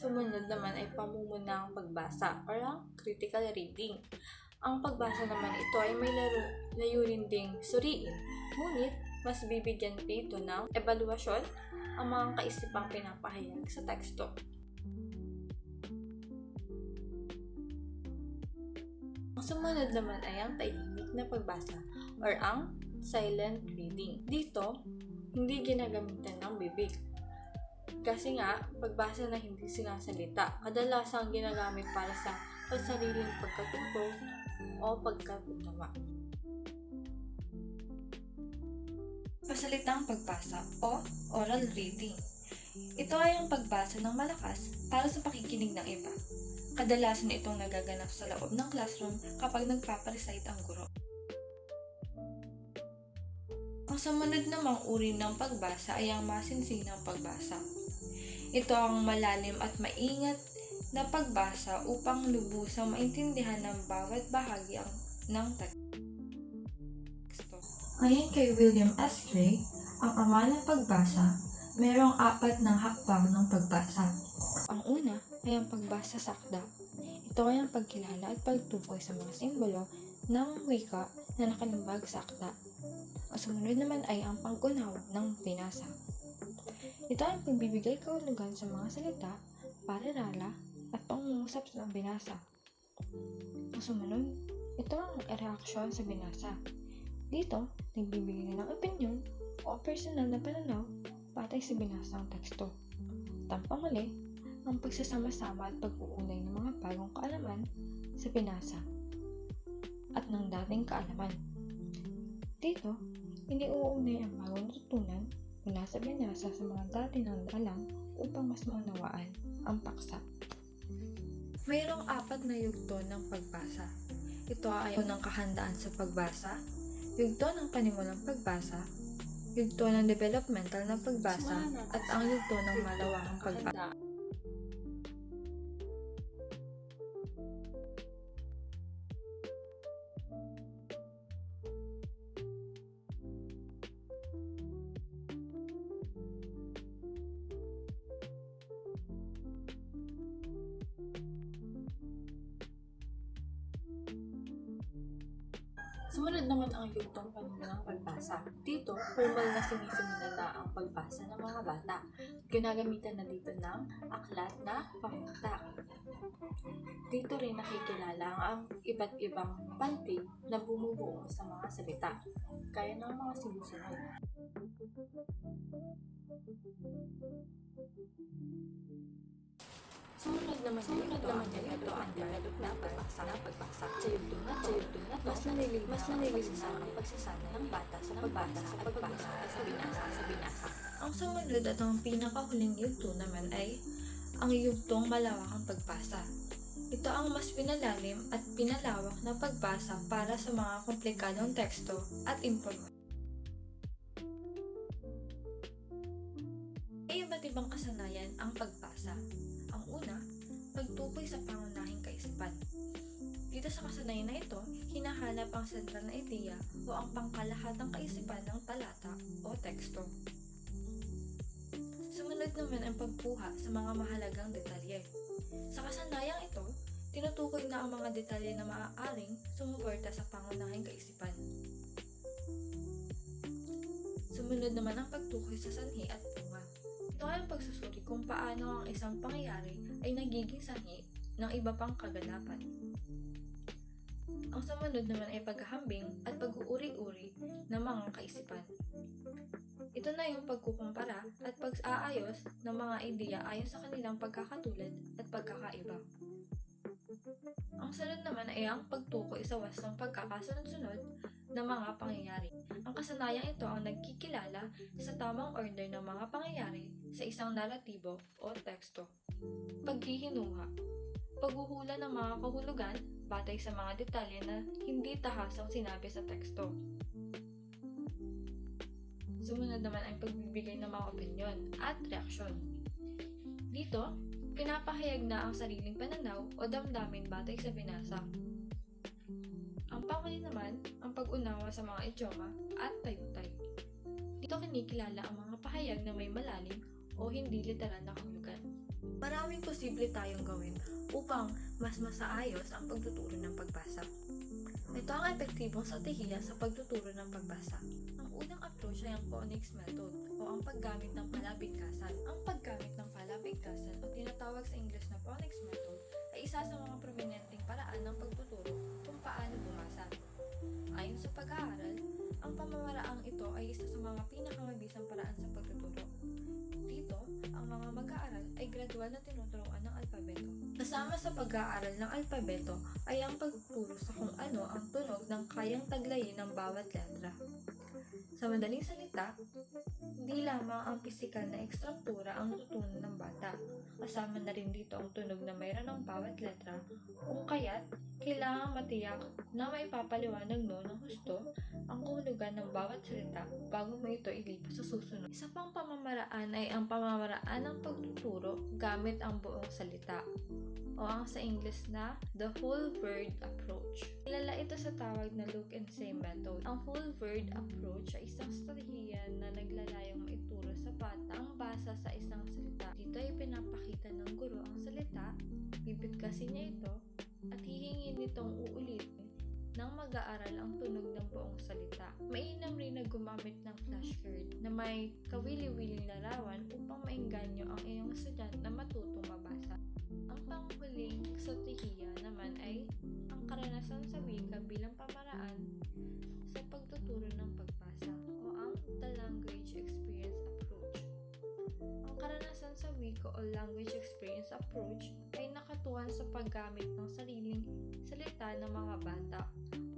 Sumunod naman ay pamumunang pagbasa or ang critical reading. Ang pagbasa naman ito ay may laro, layunin ding suriin. Ngunit, mas bibigyan dito ng evaluasyon ang mga kaisipang pinapahayag sa teksto. Ang sumunod naman ay ang tahimik na pagbasa or ang silent reading. Dito, hindi ginagamitan ng bibig. Kasi nga, pagbasa na hindi sinasalita, kadalasang ginagamit para sa pansariling pagkatuto o pagkatutawa. Pasalitang pagbasa o oral reading. Ito ay ang pagbasa ng malakas para sa pakikinig ng iba. Kadalasan itong nagaganap sa loob ng classroom kapag nagpaparecite ang guro. Ang sumunod namang uri ng pagbasa ay ang masinsinang pagbasa. Ito ang malalim at maingat na pagbasa upang lubusang maintindihan ng bawat bahagi ang, ng teksto. Ayon kay William S. Gray, ang ama ng pagbasa, mayroong apat ng hakbang ng pagbasa. Ang una ay ang pagbasa sa akda. Ito ay ang pagkilala at pagtukoy sa mga simbolo ng wika na nakalimbag sa akda. Ang sumunod naman ay ang pag-unawa ng binasa. Ito ang pagbibigay kahulugan sa mga salita, parirala, at pangungusap sa binasa. Ang sumunod, ito ang reaksyon sa binasa. Dito, nagbibigay ng opinion o personal na pananaw patay sa binasang teksto. Tampang huli, ang pagsasama-sama at pag-uunay ng mga bagong kaalaman sa binasa at ng dating kaalaman. Dito, iniuunay ang bagong natutunan mula sa binasa sa mga dati ng alam upang mas maunawaan ang paksa. Mayroong apat na yugto ng pagbasa. Ito ay ng kahandaan sa pagbasa, yugto ng panimulang pagbasa, yugto ng developmental na pagbasa, at ang yugto ng malawakang pagbasa. Sumunod naman ang yugtong panimulang pagbasa. Dito, formal na sinisimulan na ang pagbasa ng mga bata. Ginagamitan na dito ng aklat na pamata. Dito rin nakikilala ang iba't ibang pantig na bumubuo sa mga salita, kaya ng mga sinusunod. Sumunod naman Sumunod ito, naman ang develop na pagbasa na pagbasa sa yugto na sa yugto na mas nalilig mas nalilig sa ang pagsasana ng bata sa pagbasa sa pagbasa sa binasa sa binasa. Ang sumunod at ang pinakahuling yugto naman ay ang yugtong malawakang pagbasa. Ito ang mas pinalalim at pinalawak na pagbasa para sa mga komplikadong teksto at impormasyon. May iba't ibang kasanayan sa pangunahing kaisipan. Dito sa kasanayan na ito, hinahanap ang sentral na ideya o ang pangkalahatang kaisipan ng talata o teksto. Sumunod naman ang pagkuha sa mga mahalagang detalye. Sa kasanayang ito, tinutukoy na ang mga detalye na maaaring sumuporta sa pangunahing kaisipan. Sumunod naman ang pagtukoy sa sanhi at bunga. Ito ay ang pagsusuri kung paano ang isang pangyayari ay nagiging sanhi ng iba pang kaganapan. Ang sumunod naman ay paghahambing at pag-uuri-uri ng mga kaisipan. Ito na yung pagkukumpara at pag-aayos ng mga ideya ayon sa kanilang pagkakatulad at pagkakaiba. Ang sunod naman ay ang pagtukoy sa wastong pagkakasunod-sunod ng mga pangyayari. Ang kasanayang ito ang nagkikilala sa tamang order ng mga pangyayari sa isang naratibo o teksto. Paghihinuha Paghuhula ng mga kahulugan batay sa mga detalye na hindi tahasang sinabi sa teksto. Sumunod naman ang pagbibigay ng mga opinyon at reaksyon. Dito, pinapahayag na ang sariling pananaw o damdamin batay sa binasa. Ang panghuli naman, ang pag-unawa sa mga idioma at tayutay. Dito kinikilala ang mga pahayag na may malalim o hindi literal na kahulugan. Maraming posible tayong gawin upang mas masaayos ang pagtuturo ng pagbasa. Ito ang epektibong strategiya sa pagtuturo ng pagbasa. Ang unang approach ay ang phonics method o ang paggamit ng palabigkasan. Ang paggamit ng palabigkasan o tinatawag sa English na phonics method ay isa sa mga prominenteng paraan ng pagtuturo kung paano bumasa. Ayon sa pag-aaral, ang pamamaraang ito ay isa sa mga pinakamabisang paraan sa pagtuturo. Dito, ang mga mag-aaral ay gradual na tinuturuan ng alpabeto. Kasama sa pag-aaral ng alpabeto ay ang pagtuturo sa kung ano ang tunog ng kayang taglayin ng bawat letra. Sa madaling salita, hindi lamang ang pisikal na ekstruktura ang tutunan ng bata. Kasama na rin dito ang tunog na mayroon ng bawat letra kung kaya't kailangan matiyak na may papaliwanag no ng husto ang kahulugan ng bawat salita bago mo ito ilipat sa susunod. Isa pang pamamaraan ay ang pamamaraan ng pagtuturo gamit ang buong salita o ang sa English na the whole word approach. Kilala ito sa tawag na look and say method. Ang whole word approach ay isang strategiya na naglalayong maituro sa bata ang basa sa isang salita. Dito ay pinapakita ng guro ang salita, bibigkasin niya ito, at hihingin nitong uulitin nang mag-aaral ang tunog ng buong salita. Mainam rin na gumamit ng flashcard na may kawili-wiling larawan upang maengganyo ang iyong estudyante na matutong mabasa. Ang panghuling strategiya naman ay ang karanasan sa wika bilang pamaraan karanasan sa wika o language experience approach ay nakatuon sa paggamit ng sariling salita ng mga bata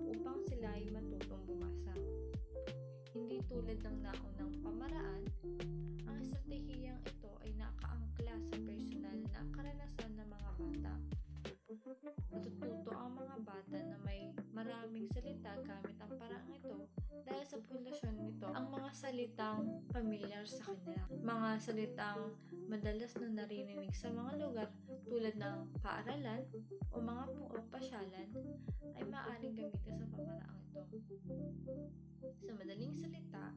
upang sila ay matutong bumasa. Hindi tulad ng naunang pamaraan, ang estratehiyang ito ay nakaangkla sa personal na karanasan ng mga bata. Natututo ang mga bata na may maraming salita gamit ang paraang ito dahil sa pundasyon nito ang mga salitang familiar sa kanila. Mga salitang madalas na naririnig sa mga lugar tulad ng paaralan o mga o pasyalan ay maaaring gamitin sa pamaraang ito. Sa madaling salita,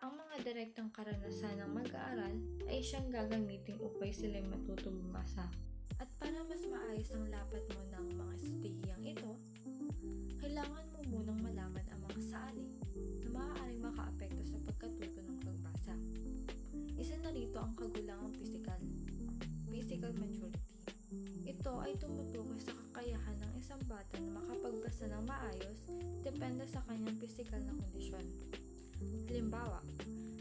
ang mga direktang karanasan ng mag-aaral ay siyang gagamitin upay sila matutong bumasa. At para mas maayos ang lapat mo ng mga estratehiyang ito, kailangan mo munang malaman ang mga saali kagulangang physical, physical maturity. Ito ay tumutukoy sa kakayahan ng isang bata na makapagbasa ng maayos depende sa kanyang physical na kondisyon. Halimbawa,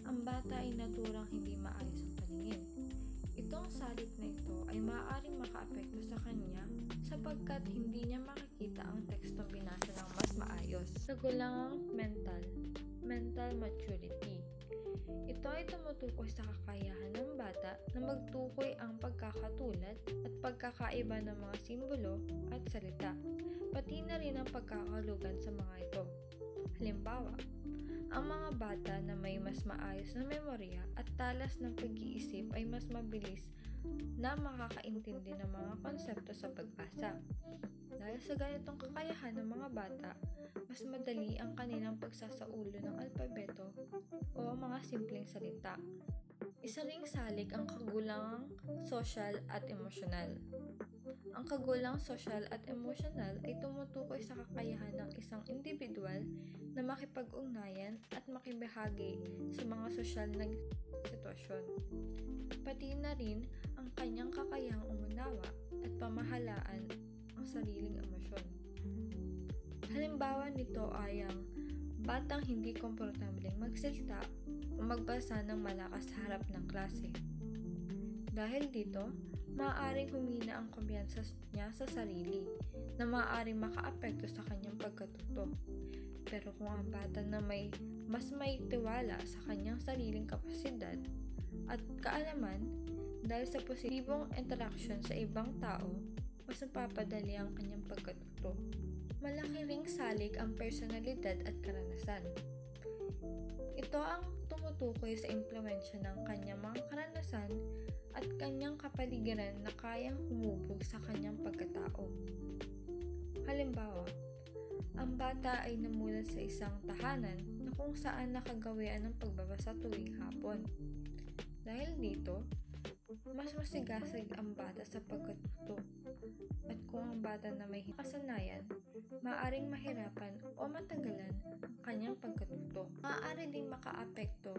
ang bata ay naturang hindi maayos ang paningin. Itong salit na ito ay maaaring makaapekto sa kanya sapagkat hindi niya makikita ang tekstong binasa ng mas maayos. Kagulangang mental, mental maturity. Ito ay tumutukoy sa kakayahan ng bata na magtukoy ang pagkakatulad at pagkakaiba ng mga simbolo at salita, pati na rin ang pagkakalugan sa mga ito. Halimbawa, ang mga bata na may mas maayos na memorya at talas ng pag-iisip ay mas mabilis na makakaintindi ng mga konsepto sa pagbasa. Dahil sa ganitong kakayahan ng mga bata, mas madali ang kanilang pagsasaulo ng alpabeto o mga simpleng salita. Isa ring salik ang kagulangang social at emosyonal. Ang kagulang social at emosyonal ay tumutukoy sa kakayahan ng isang individual na makipag-ugnayan at makibahagi sa mga sosyal na sitwasyon. Pati na rin ang kanyang kakayahang umunawa at pamahalaan ang sariling emosyon. Halimbawa nito ay ang batang hindi komportableng magsalita o magbasa ng malakas sa harap ng klase. Dahil dito, maaaring humina ang kumpiyansa niya sa sarili na maaaring makaapekto sa kanyang pagkatuto. Pero kung ang bata na may mas may tiwala sa kanyang sariling kapasidad at kaalaman dahil sa positibong interaction sa ibang tao, mas napapadali ang kanyang pagkatuto. Malaki ring salik ang personalidad at karanasan. Ito ang tumutukoy sa impluensya ng kanyang mga karanasan at kanyang kapaligiran na kayang humubog sa kanyang pagkatao. Halimbawa, ang bata ay namulat sa isang tahanan na kung saan nakagawian ng pagbabasa tuwing hapon. Dahil dito, mas masigasig ang bata sa pagkatuto. At kung ang bata na may kasanayan, maaaring mahirapan o matagalan ang kanyang pagkatuto. Maaari ding makaapekto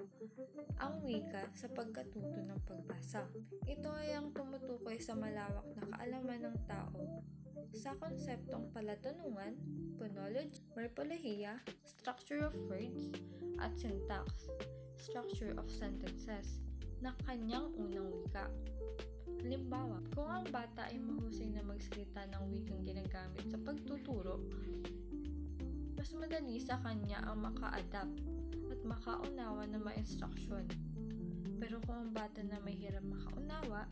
ang wika sa pagkatuto ng pagbasa. Ito ay ang tumutukoy sa malawak na kaalaman ng tao sa konseptong palatunungan, phonology, morpholohiya, structure of words, at syntax, structure of sentences, na kanyang unang wika. Halimbawa, kung ang bata ay mahusay na magsalita ng wikang ginagamit sa pagtuturo, mas madali sa kanya ang maka-adapt at makaunawa ng mga instruksyon. Pero kung ang bata na may hirap makaunawa,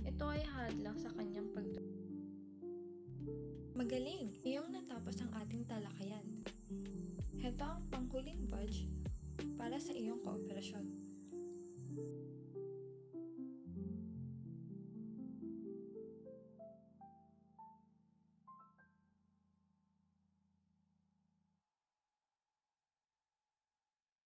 ito ay hadlang sa kanyang pagtuturo. Magaling! Iyong natapos ang ating talakayan. Heto ang panghuling badge para sa iyong kooperasyon.